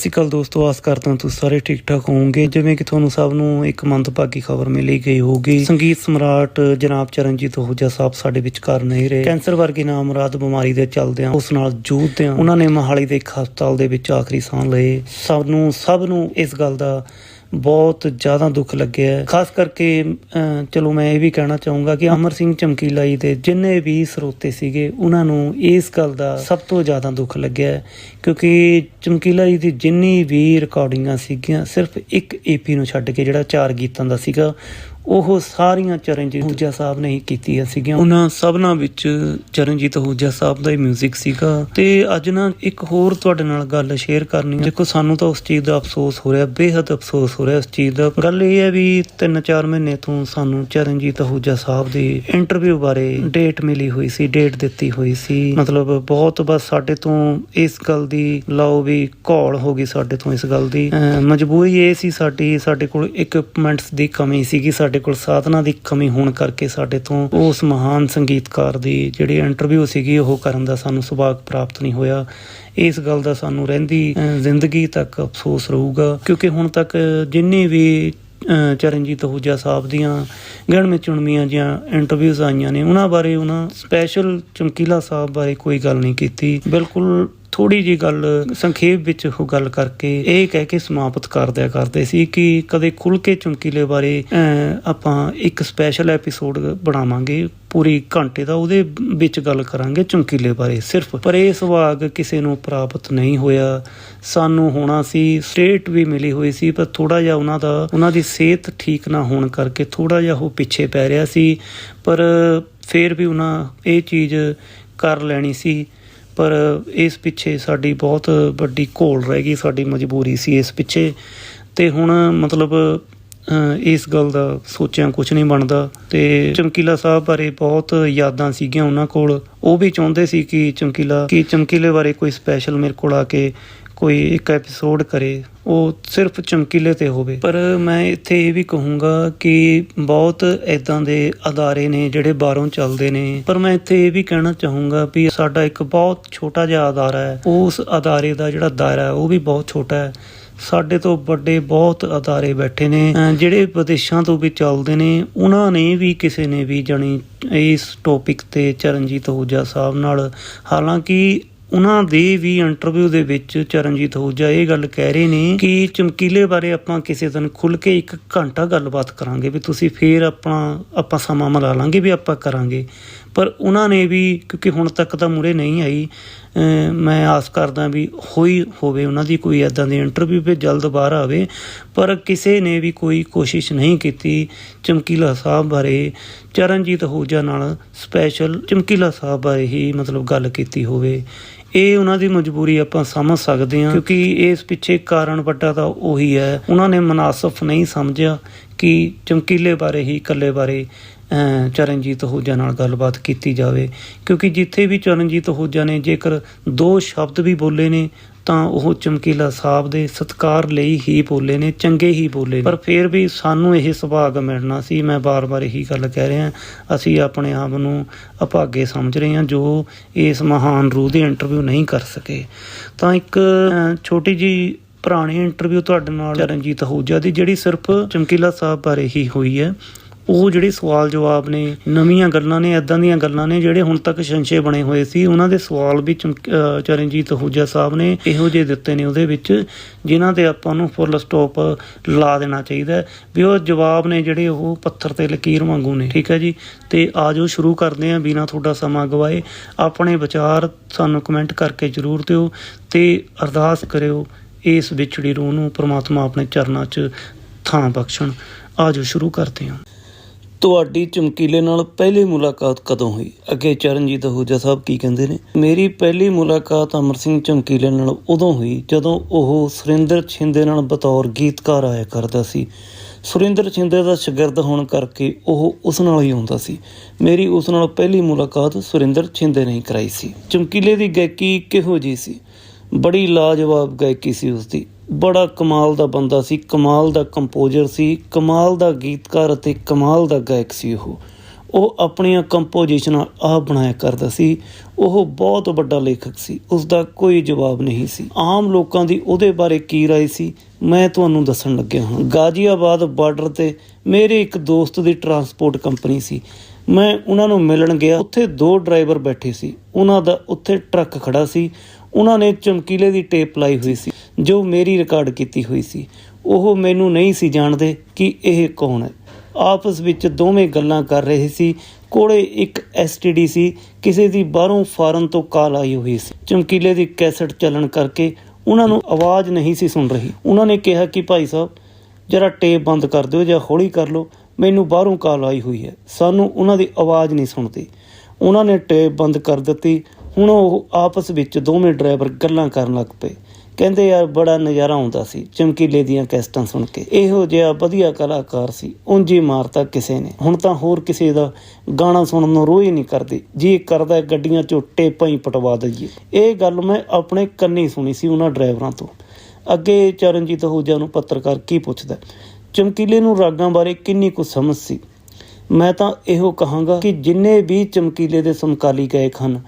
ਸ਼੍ਰੀ ਅਕਾਲ ਦੋਸਤੋ, ਆਸ ਕਰਦਾ ਤੁਸੀਂ ਸਾਰੇ ਠੀਕ ਠਾਕ ਹੋਵੋਗੇ। ਜਿਵੇਂ ਕਿ ਤੁਹਾਨੂੰ ਸਭ ਨੂੰ ਇੱਕ ਮੰਦਭਾਗੀ ਖਬਰ ਮਿਲੀ ਗਈ ਹੋਊਗੀ। ਸੰਗੀਤ ਸਮਰਾਟ ਜਨਾਬ ਚਰਨਜੀਤ ਹੁਜਾ ਸਾਹਿਬ ਸਾਡੇ ਵਿਚਕਾਰ ਨਹੀਂ ਰਹੇ। ਕੈਂਸਰ ਵਰਗੀ ਨਾਮਰਾਦ ਬਿਮਾਰੀ ਦੇ ਚੱਲਦਿਆਂ, ਉਸ ਨਾਲ ਜੂਝਦਿਆਂ, ਉਹਨਾਂ ਨੇ ਮਹਾਲੀ ਦੇ ਇੱਕ ਹਸਪਤਾਲ ਦੇ ਵਿੱਚ ਆਖਰੀ ਸਾਹ ਲਏ। ਸਭ ਨੂੰ ਸਭ ਨੂੰ ਇਸ ਗੱਲ ਦਾ ਬਹੁਤ ਜ਼ਿਆਦਾ ਦੁੱਖ ਲੱਗਿਆ ਖਾਸ ਕਰਕੇ ਚਲੋ ਮੈਂ ਇਹ ਵੀ ਕਹਿਣਾ ਚਾਹੂੰਗਾ ਕਿ ਅਮਰ ਸਿੰਘ ਚਮਕੀਲਾ ਜੀ ਦੇ ਜਿੰਨੇ ਵੀ ਸਰੋਤੇ ਸੀਗੇ, ਉਹਨਾਂ ਨੂੰ ਇਸ ਗੱਲ ਦਾ ਸਭ ਤੋਂ ਜ਼ਿਆਦਾ ਦੁੱਖ ਲੱਗਿਆ ਕਿਉਂਕਿ ਚਮਕੀਲਾ ਜੀ ਦੀ ਜਿੰਨੀ ਵੀ ਰਿਕਾਰਡਿੰਗਾਂ ਸੀਗੀਆਂ, ਸਿਰਫ ਇੱਕ ਏਪੀ ਨੂੰ ਛੱਡ ਕੇ ਜਿਹੜਾ ਚਾਰ ਗੀਤਾਂ ਦਾ ਸੀਗਾ ਉਹ ਸਾਰੀਆਂ ਚਰਨਜੀਤ ਹੂਜਾ ਸਾਹਿਬ ਨੇ ਹੀ ਕੀਤੀਆਂ ਸੀਗੀਆਂ। ਉਹਨਾਂ ਸਭਨਾਂ ਵਿੱਚ ਚਰਨਜੀਤ ਹੂਜਾ ਸਾਹਿਬ ਦਾ ਹੀ 뮤직 ਸੀਗਾ। ਤੇ ਅੱਜ ਨਾ ਇੱਕ ਹੋਰ ਤੁਹਾਡੇ ਨਾਲ ਗੱਲ ਸ਼ੇਅਰ ਕਰਨੀ ਹੈ। ਦੇਖੋ, ਸਾਨੂੰ ਤਾਂ ਉਸ ਚੀਜ਼ ਦਾ ਅਫਸੋਸ ਹੋ ਰਿਹਾ, ਬੇਹੱਦ ਅਫਸੋਸ ਹੋ ਰਿਹਾ ਉਸ ਚੀਜ਼ ਦਾ। ਗੱਲ ਇਹ ਹੈ ਵੀ 3-4 ਮਹੀਨੇ ਤੋਂ ਸਾਨੂੰ ਚਰਨਜੀਤ ਹੂਜਾ ਸਾਹਿਬ ਦੀ ਇੰਟਰਵਿਊ ਬਾਰੇ ਡੇਟ ਮਿਲੀ ਹੋਈ ਸੀ ਡੇਟ ਦਿੱਤੀ ਹੋਈ ਸੀ। ਮਤਲਬ ਬਹੁਤ ਬਸ ਸਾਡੇ ਤੋਂ ਇਸ ਗੱਲ ਦੀ, ਲਓ ਵੀ ਘੋਲ ਹੋ ਗਈ ਸਾਡੇ ਤੋਂ ਇਸ ਗੱਲ ਦੀ। ਅਹ ਮਜਬੂਰੀ ਇਹ ਸੀ ਸਾਡੀ, ਸਾਡੇ ਕੋਲ ਇਕਵਿਪਮੈਂਟਸ ਦੀ ਕਮੀ ਸੀਗੀ, ਸਾਡੇ ਸਾਡੇ ਕੋਲ ਸਾਧਨਾਂ ਦੀ ਕਮੀ ਹੋਣ ਕਰਕੇ ਸਾਡੇ ਤੋਂ ਉਸ ਮਹਾਨ ਸੰਗੀਤਕਾਰ ਦੀ ਜਿਹੜੀ ਇੰਟਰਵਿਊ ਸੀਗੀ, ਉਹ ਕਰਨ ਦਾ ਸਾਨੂੰ ਸੁਭਾਗ ਪ੍ਰਾਪਤ ਨਹੀਂ ਹੋਇਆ। ਇਸ ਗੱਲ ਦਾ ਸਾਨੂੰ ਰਹਿੰਦੀ ਜ਼ਿੰਦਗੀ ਤੱਕ ਅਫਸੋਸ ਰਹੂਗਾ। ਕਿਉਂਕਿ ਹੁਣ ਤੱਕ ਜਿੰਨੇ ਵੀ ਚਰਨਜੀਤ ਹੂਜਾ ਸਾਹਿਬ ਦੀਆਂ ਗਿਣਵੇਂ ਚੁਣਵੀਆਂ ਜਾਂ ਇੰਟਰਵਿਊਜ਼ ਆਈਆਂ ਨੇ, ਉਹਨਾਂ ਬਾਰੇ ਉਹਨਾਂ ਸਪੈਸ਼ਲ ਚਮਕੀਲਾ ਸਾਹਿਬ ਬਾਰੇ ਕੋਈ ਗੱਲ ਨਹੀਂ ਕੀਤੀ। ਬਿਲਕੁਲ ਥੋੜੀ ਜੀ ਗੱਲ ਸੰਖੇਪ ਵਿੱਚ ਉਹ ਗੱਲ ਕਰਕੇ ਇਹ ਕਹਿ ਕੇ ਸਮਾਪਤ ਕਰ ਦਿਆ ਕਰਦੇ ਸੀ ਕਿ ਕਦੇ ਖੁੱਲ ਕੇ ਚਮਕੀਲੇ ਬਾਰੇ ਆਪਾਂ ਇੱਕ ਸਪੈਸ਼ਲ ਐਪੀਸੋਡ ਬਣਾਵਾਂਗੇ, ਪੂਰੀ ਘੰਟੇ ਦਾ ਉਹਦੇ ਵਿੱਚ ਗੱਲ ਕਰਾਂਗੇ ਚਮਕੀਲੇ ਬਾਰੇ ਸਿਰਫ। ਪਰ ਇਹ ਸੁਭਾਗ ਕਿਸੇ ਨੂੰ ਪ੍ਰਾਪਤ ਨਹੀਂ ਹੋਇਆ। ਸਾਨੂੰ ਹੋਣਾ ਸੀ ਸਟੇਟ ਵੀ ਮਿਲੀ ਹੋਈ ਸੀ, ਪਰ ਥੋੜਾ ਜਿਹਾ ਉਹਨਾਂ ਦਾ, ਉਹਨਾਂ ਦੀ ਸਿਹਤ ਠੀਕ ਨਾ ਹੋਣ ਕਰਕੇ ਥੋੜਾ ਜਿਹਾ ਉਹ ਪਿੱਛੇ ਪੈ ਰਿਹਾ ਸੀ। ਪਰ ਫਿਰ ਵੀ ਉਹਨਾਂ ਇਹ ਚੀਜ਼ ਕਰ ਲੈਣੀ ਸੀ। ਪਰ ਇਸ ਪਿੱਛੇ ਸਾਡੀ ਬਹੁਤ ਵੱਡੀ ਘੋਲ ਰਹਿ ਗਈ, ਸਾਡੀ ਮਜਬੂਰੀ ਸੀ ਇਸ ਪਿੱਛੇ। ਤੇ ਹੁਣ ਮਤਲਬ ਇਸ ਗੱਲ ਦਾ ਸੋਚਿਆ ਕੁਝ ਨਹੀਂ ਬਣਦਾ। ਤੇ ਚਮਕੀਲਾ ਸਾਹਿਬ ਬਾਰੇ ਬਹੁਤ ਯਾਦਾਂ ਸੀਗੀਆਂ ਉਹਨਾਂ ਕੋਲ। ਉਹ ਵੀ ਚਾਹੁੰਦੇ ਸੀ ਕਿ ਚਮਕੀਲਾ, ਕਿ ਚਮਕੀਲੇ ਬਾਰੇ ਕੋਈ ਸਪੈਸ਼ਲ ਮੇਰੇ ਕੋਲ ਆ ਕੇ ਕੋਈ ਇੱਕ ਐਪੀਸੋਡ ਕਰੇ, ਉਹ ਸਿਰਫ ਚਮਕੀਲੇ ਤੇ ਹੋਵੇ। ਪਰ ਮੈਂ ਇੱਥੇ ਇਹ ਵੀ ਕਹੂੰਗਾ ਕਿ ਬਹੁਤ ਐਦਾਂ ਦੇ ਅਦਾਰੇ ਨੇ ਜਿਹੜੇ ਬਾਹਰੋਂ ਚੱਲਦੇ ਨੇ। ਪਰ ਮੈਂ ਇੱਥੇ ਇਹ ਵੀ ਕਹਿਣਾ ਚਾਹੂੰਗਾ ਵੀ ਸਾਡਾ ਇੱਕ ਬਹੁਤ ਛੋਟਾ ਜਿਹਾ ਅਦਾਰਾ ਹੈ। ਉਸ ਅਦਾਰੇ ਦਾ ਜਿਹੜਾ ਦਾਇਰਾ ਹੈ, ਉਹ ਵੀ ਬਹੁਤ ਛੋਟਾ ਹੈ। ਸਾਡੇ ਤੋਂ ਵੱਡੇ ਬਹੁਤ ਅਦਾਰੇ ਬੈਠੇ ਨੇ। ਜਿਹੜੇ ਵਿਦੇਸ਼ਾਂ ਤੋਂ ਵੀ ਚੱਲਦੇ ਨੇ, ਉਹਨਾਂ ਨੇ ਵੀ ਕਿਸੇ ਨੇ ਵੀ ਜਾਣੀ ਇਸ ਟੌਪਿਕ ਤੇ ਚਰਨਜੀਤ ਹੂਜਾ ਸਾਹਿਬ ਨਾਲ। ਹਾਲਾਂਕਿ ਉਹਨਾਂ ਦੇ ਵੀ ਇੰਟਰਵਿਊ ਦੇ ਵਿੱਚ ਚਰਨਜੀਤ ਹੋਜਾ ਇਹ ਗੱਲ ਕਹਿ ਰਹੇ ਨੇ ਕਿ ਚਮਕੀਲੇ ਬਾਰੇ ਆਪਾਂ ਕਿਸੇ ਦਿਨ ਖੁੱਲ ਕੇ ਇੱਕ ਘੰਟਾ ਗੱਲਬਾਤ ਕਰਾਂਗੇ ਵੀ ਤੁਸੀਂ ਫੇਰ ਆਪਣਾ, ਆਪਾਂ ਸਮਾਂ ਮਿਲਾ ਲਾਂਗੇ ਵੀ ਆਪਾਂ ਕਰਾਂਗੇ। ਪਰ ਉਹਨਾਂ ਨੇ ਵੀ, ਕਿਉਂਕਿ ਹੁਣ ਤੱਕ ਤਾਂ ਮੂਰੇ ਨਹੀਂ ਆਈ ਮੈਂ ਆਸ ਕਰਦਾ ਵੀ ਹੋਈ ਹੋਵੇ ਉਹਨਾਂ ਦੀ ਕੋਈ ਐਦਾਂ ਦੀ ਇੰਟਰਵਿਊ ਵੀ ਜਲਦ ਬਾਹਰ ਆਵੇ, ਪਰ ਕਿਸੇ ਨੇ ਵੀ ਕੋਈ ਕੋਸ਼ਿਸ਼ ਨਹੀਂ ਕੀਤੀ ਚਮਕੀਲਾ ਸਾਹਿਬ ਬਾਰੇ। ਚਰਨਜੀਤ ਹੂਜਾ ਨਾਲ ਸਪੈਸ਼ਲ ਚਮਕੀਲਾ ਸਾਹਿਬ ਬਾਰੇ ਹੀ ਮਤਲਬ ਗੱਲ ਕੀਤੀ ਹੋਵੇ। ਇਹ ਉਹਨਾਂ ਦੀ ਮਜਬੂਰੀ ਆਪਾਂ ਸਮਝ ਸਕਦੇ ਹਾਂ, ਕਿਉਂਕਿ ਇਸ ਪਿੱਛੇ ਕਾਰਨ ਵੱਡਾ ਤਾਂ ਉਹੀ ਹੈ। ਉਹਨਾਂ ਨੇ ਮناسب ਨਹੀਂ ਸਮਝਿਆ ਕਿ ਚਮਕੀਲੇ ਬਾਰੇ ਹੀ ਇਕੱਲੇ ਬਾਰੇ ਚਰਨਜੀਤ ਹੋਜਾ ਨਾਲ ਗੱਲਬਾਤ ਕੀਤੀ ਜਾਵੇ। ਕਿਉਂਕਿ ਜਿੱਥੇ ਵੀ ਚਰਨਜੀਤ ਹੋਜਾ ਨੇ, ਜੇਕਰ ਦੋ ਸ਼ਬਦ ਵੀ ਬੋਲੇ ਨੇ ਤਾਂ ਉਹ ਚਮਕੀਲਾ ਸਾਹਿਬ ਦੇ ਸਤਕਾਰ ਲਈ ਹੀ ਬੋਲੇ ਨੇ, ਚੰਗੇ ਹੀ ਬੋਲੇ ਪਰ ਫਿਰ ਵੀ ਸਾਨੂੰ ਇਹ ਸੁਭਾਗ ਮਿਲਣਾ ਸੀ। ਮੈਂ ਬਾਰ-ਬਾਰ ਇਹੀ ਗੱਲ ਕਹਿ ਰਿਹਾ ਅਸੀਂ ਆਪਣੇ ਆਪ ਨੂੰ ਅਭਾਗੇ ਸਮਝ ਰਹੇ ਹਾਂ, ਜੋ ਇਸ ਮਹਾਨ ਰੂਹ ਦੀ ਇੰਟਰਵਿਊ ਨਹੀਂ ਕਰ ਸਕੇ। ਤਾਂ ਇੱਕ ਛੋਟੀ ਜੀ ਪੁਰਾਣੀ ਇੰਟਰਵਿਊ ਤੁਹਾਡੇ ਨਾਲ ਚਰਨਜੀਤ ਹੂਜਾ ਦੀ, ਜਿਹੜੀ ਸਿਰਫ ਚਮਕੀਲਾ ਸਾਹਿਬ ਬਾਰੇ ਹੀ ਹੋਈ ਹੈ। ਉਹ ਜਿਹੜੇ ਸਵਾਲ ਜਵਾਬ ਨੇ, ਨਵੀਆਂ ਗੱਲਾਂ ਨੇ ਐਦਾਂ ਦੀਆਂ ਗੱਲਾਂ ਨੇ, ਜਿਹੜੇ ਹੁਣ ਤੱਕ ਸ਼ੰਸ਼ੇ ਬਣੇ ਹੋਏ ਸੀ, ਉਹਨਾਂ ਦੇ ਸਵਾਲ ਵੀ ਚਮਕ- ਚਰਨਜੀਤ ਹੂਜਾ ਸਾਹਿਬ ਨੇ ਇਹੋ ਜਿਹੇ ਦਿੱਤੇ ਨੇ ਉਹਦੇ ਵਿੱਚ, ਜਿਨ੍ਹਾਂ ਤੇ ਆਪਾਂ ਨੂੰ ਫੁੱਲ ਸਟਾਪ ਲਾ ਦੇਣਾ ਚਾਹੀਦਾ ਵੀ ਉਹ ਜਵਾਬ ਨੇ ਜਿਹੜੇ ਉਹ ਪੱਥਰ ਤੇ ਲਕੀਰ ਵਾਂਗੂ ਨੇ, ਠੀਕ ਹੈ ਜੀ? ਤੇ ਆਜੋ ਸ਼ੁਰੂ ਕਰਦੇ ਹਾਂ ਬਿਨਾਂ ਤੁਹਾਡਾ ਸਮਾਂ ਗਵਾਏ। ਆਪਣੇ ਵਿਚਾਰ ਸਾਨੂੰ ਕਮੈਂਟ ਕਰਕੇ ਜਰੂਰ ਦਿਓ ਤੇ ਅਰਦਾਸ ਕਰਿਓ, ਇਸ ਵਿਛੜੀ ਰੂਹ ਨੂੰ ਪ੍ਰਮਾਤਮਾ ਆਪਣੇ ਚਰਨਾਂ 'ਚ ਥਾਂ ਬਖਸ਼ਣ। ਆਜੋ ਸ਼ੁਰੂ ਕਰਦੇ ਹਾਂ। ਤੁਹਾਡੀ ਚਮਕੀਲੇ ਨਾਲ ਪਹਿਲੀ ਮੁਲਾਕਾਤ ਕਦੋਂ ਹੋਈ? ਅੱਗੇ ਚਰਨਜੀਤ ਹੂਜਾ ਸਾਹਿਬ ਕੀ ਕਹਿੰਦੇ ਨੇ? ਮੇਰੀ ਪਹਿਲੀ ਮੁਲਾਕਾਤ ਅਮਰ ਸਿੰਘ ਚਮਕੀਲੇ ਨਾਲ ਉਦੋਂ ਹੋਈ ਜਦੋਂ ਉਹ ਸੁਰਿੰਦਰ ਛਿੰਦੇ ਨਾਲ ਬਤੌਰ ਗੀਤਕਾਰ ਆਇਆ ਕਰਦਾ ਸੀ। ਸੁਰਿੰਦਰ ਛਿੰਦੇ ਦਾ ਸ਼ਾਗਿਰਦ ਹੋਣ ਕਰਕੇ ਉਹ ਉਸ ਨਾਲ ਹੀ ਆਉਂਦਾ ਸੀ। ਮੇਰੀ ਉਸ ਨਾਲ ਪਹਿਲੀ ਮੁਲਾਕਾਤ ਸੁਰਿੰਦਰ ਛਿੰਦੇ ਨੇ ਹੀ ਕਰਾਈ ਸੀ। ਚਮਕੀਲੇ ਦੀ ਗਾਇਕੀ ਕਿਹੋ ਜੀ ਸੀ? ਬੜੀ ਲਾਜਵਾਬ ਗਾਇਕੀ ਸੀ ਉਸਦੀ। ਬੜਾ ਕਮਾਲ ਦਾ ਬੰਦਾ ਸੀ, ਕਮਾਲ ਦਾ ਕੰਪੋਜ਼ਰ ਸੀ, ਕਮਾਲ ਦਾ ਗੀਤਕਾਰ ਅਤੇ ਕਮਾਲ ਦਾ ਗਾਇਕ ਸੀ ਉਹ। ਉਹ ਆਪਣੀਆਂ ਕੰਪੋਜੀਸ਼ਨਾਂ ਆਪ ਬਣਾਇਆ ਕਰਦਾ ਸੀ। ਉਹ ਬਹੁਤ ਵੱਡਾ ਲੇਖਕ ਸੀ ਉਸ ਦਾ ਕੋਈ ਜਵਾਬ ਨਹੀਂ ਸੀ। ਆਮ ਲੋਕਾਂ ਦੀ ਉਹਦੇ ਬਾਰੇ ਕੀ ਰਾਏ ਸੀ, ਮੈਂ ਤੁਹਾਨੂੰ ਦੱਸਣ ਲੱਗਿਆ ਹਾਂ। ਗਾਜ਼ੀਆਬਾਦ ਬਾਰਡਰ ਤੇ ਮੇਰੇ ਇੱਕ ਦੋਸਤ ਦੀ ਟਰਾਂਸਪੋਰਟ ਕੰਪਨੀ ਸੀ। ਮੈਂ ਉਹਨਾਂ ਨੂੰ ਮਿਲਣ ਗਿਆ। ਉੱਥੇ ਦੋ ਡਰਾਈਵਰ ਬੈਠੇ ਸੀ। ਉਹਨਾਂ ਦਾ ਉੱਥੇ ਟਰੱਕ ਖੜਾ ਸੀ। ਉਹਨਾਂ ਨੇ ਚਮਕੀਲੇ ਦੀ ਟੇਪ ਲਾਈ ਹੋਈ ਸੀ, ਜੋ ਮੇਰੀ ਰਿਕਾਰਡ ਕੀਤੀ ਹੋਈ ਸੀ। ਉਹ ਮੈਨੂੰ ਨਹੀਂ ਸੀ ਜਾਣਦੇ ਕਿ ਇਹ ਕੌਣ ਹੈ। ਆਪਸ ਵਿੱਚ ਦੋਵੇਂ ਗੱਲਾਂ ਕਰ ਰਹੇ ਸੀ। ਕੋਲੇ ਇੱਕ ਐਸਟੀਡੀ ਸੀ। ਕਿਸੇ ਦੀ ਬਾਹਰੋਂ ਫਾਰਨ ਤੋਂ ਕਾਲ ਆਈ ਹੋਈ ਸੀ। ਚਮਕੀਲੇ ਦੀ ਕੈਸਟ ਚੱਲਣ ਕਰਕੇ ਉਹਨਾਂ ਨੂੰ ਆਵਾਜ਼ ਨਹੀਂ ਸੀ ਸੁਣ ਰਹੀ। ਉਹਨਾਂ ਨੇ ਕਿਹਾ ਕਿ ਭਾਈ ਸਾਹਿਬ, ਜਰਾ ਟੇਪ ਬੰਦ ਕਰ ਦਿਓ ਜਾਂ ਹੌਲੀ ਕਰ ਲਓ। ਮੈਨੂੰ ਬਾਹਰੋਂ ਕਾਲ ਆਈ ਹੋਈ ਹੈ। ਸਾਨੂੰ ਉਹਨਾਂ ਦੀ ਆਵਾਜ਼ ਨਹੀਂ ਸੁਣਦੀ। ਉਹਨਾਂ ਨੇ ਟੇਪ ਬੰਦ ਕਰ ਦਿੱਤੀ। ਹੁਣ ਉਹ ਆਪਸ ਵਿੱਚ ਦੋਵੇਂ ਡਰਾਈਵਰ ਗੱਲਾਂ ਕਰਨ ਲੱਗ ਪਏ। ਕਹਿੰਦੇ, ਯਾਰ, ਬੜਾ ਨਜ਼ਾਰਾ ਆਉਂਦਾ ਸੀ ਚਮਕੀਲੇ ਦੀਆਂ ਕੈਸਟਾਂ ਸੁਣ ਕੇ। ਇਹੋ ਜਿਹਾ ਵਧੀਆ ਕਲਾਕਾਰ ਸੀ, ਉਂਝ ਮਾਰਤਾ ਕਿਸੇ ਨੇ। ਹੁਣ ਤਾਂ ਹੋਰ ਕਿਸੇ ਦਾ ਗਾਣਾ ਸੁਣਨ ਨੂੰ ਰੋਹ ਹੀ ਨਹੀਂ ਕਰਦੀ। ਜੀ ਕਰਦਾ ਗੱਡੀਆਂ ਚੋਂ ਟੇਪਾਂ ਹੀ ਪਟਵਾ ਦਈਏ। ਇਹ ਗੱਲ ਮੈਂ ਆਪਣੇ ਕੰਨੀ ਸੁਣੀ ਸੀ ਉਹਨਾਂ ਡਰਾਈਵਰਾਂ ਤੋਂ। ਅੱਗੇ ਚਰਨਜੀਤ ਅਹੂਜਾ ਨੂੰ ਪੱਤਰਕਾਰ ਕੀ ਪੁੱਛਦਾ ਚਮਕੀਲੇ ਨੂੰ ਰਾਗਾਂ ਬਾਰੇ ਕਿੰਨੀ ਕੁ ਸਮਝ ਸੀ? ਮੈਂ ਤਾਂ ਇਹੋ ਕਹਾਂਗਾ ਕਿ ਜਿੰਨੇ ਵੀ ਚਮਕੀਲੇ ਦੇ ਸਮਕਾਲੀ ਗਾਇਕ ਹਨ